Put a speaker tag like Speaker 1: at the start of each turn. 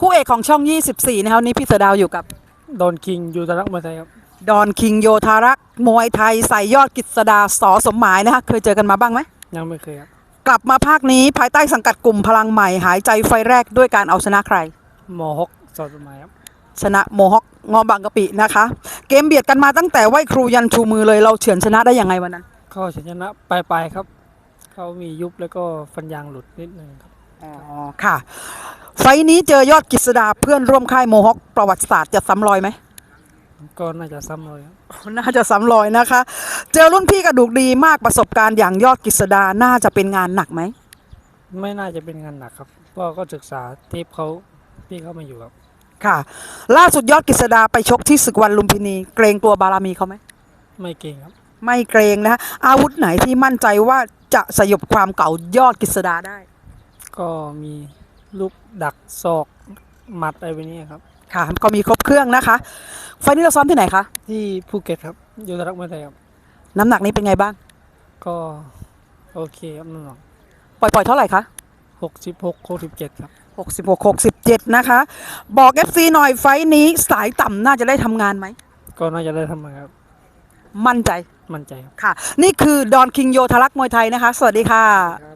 Speaker 1: คู่เอกของช่อง 24 นะครับวันนี้พี่เสือดาวอยู่กับ
Speaker 2: ดอนคิงยูทรักมวยไทยครับ
Speaker 1: ดอนคิงโยธารักษ์มวยไทยใส่ยอดกฤษดาสอสมหมายนะคะเคยเจอกันมาบ้างไหม
Speaker 2: ยังไม่เคยครับ
Speaker 1: กลับมาภาคนี้ภายใต้สังกัดกลุ่มพลังใหม่หายใจไฟแรกด้วยการเอาชนะใคร
Speaker 2: มอฮกสอดสมัยครับ
Speaker 1: ชนะโมฮอกงอบางกะปินะคะ เกมเบียดกันมาตั้งแต่ไหวครูยันชูมือเลยเราเฉือนชนะได้ยังไงวันนั้น
Speaker 2: เข้าชนะปลายปลายๆครับ เขามียุบแล้วก็ฟันยางหลุดนิดนึงครับ
Speaker 1: อ๋อค่ะ ไฟท์นี้เจอยอดกฤษดาเพื่อนร่วมค่ายโมฮอกประวัติศาสตร์จะซ้ำรอยไหม
Speaker 2: ก็น่าจะซ้ำเลยครับ
Speaker 1: น่าจะซ้ำรอยนะคะ เจอรุ่นพี่กระดูกดีมากประสบการณ์อย่างยอดกฤษดาน่าจะเป็นงานหนักไหม
Speaker 2: ไม่น่าจะเป็นงานหนักครับเพราะก็ศึกษาเทปเขาพี่เขามาอยู่ครับ
Speaker 1: ค่ะ ล่าสุดยอดกฤษดาไปชกที่ศึกวันลุมพินี เกรงกลัวบารมีเขาไหม
Speaker 2: ไม่เก่งครับ
Speaker 1: ไม่เกรงนะคะอาวุธไหนที่มั่นใจว่าจะสยบความเก่ายอดกฤษดาได้
Speaker 2: ก็มี ลูกดักศอกหมัดอะไรแบบนี้ครับ
Speaker 1: ค่ะ ก็มีครบเครื่องนะคะ ไฟล์นี้เราซ้อมที่ไหนคะ
Speaker 2: ที่ภูเก็ตครับยูทรักมวยไทยครับ
Speaker 1: น้ำหนักนี้เป็นไงบ้าง
Speaker 2: ก็โอเคครับน้ำหนัก
Speaker 1: ปล่อยปล่อยเท่าไหร่คะ
Speaker 2: หกสิบหกหกสิบเจ็ดครับ
Speaker 1: 66 67นะคะ บอก FC หน่อยไฟล์นี้สายต่ำน่าจะได้ทำงานไหม
Speaker 2: ก็น่าจะได้ทำงานครับ
Speaker 1: มั่นใจ
Speaker 2: มั่นใจครับ
Speaker 1: ค่ะ นี่คือดอนคิงโยธารักษ์มวยไทยนะคะ สวัสดีค่ะ
Speaker 2: ครับ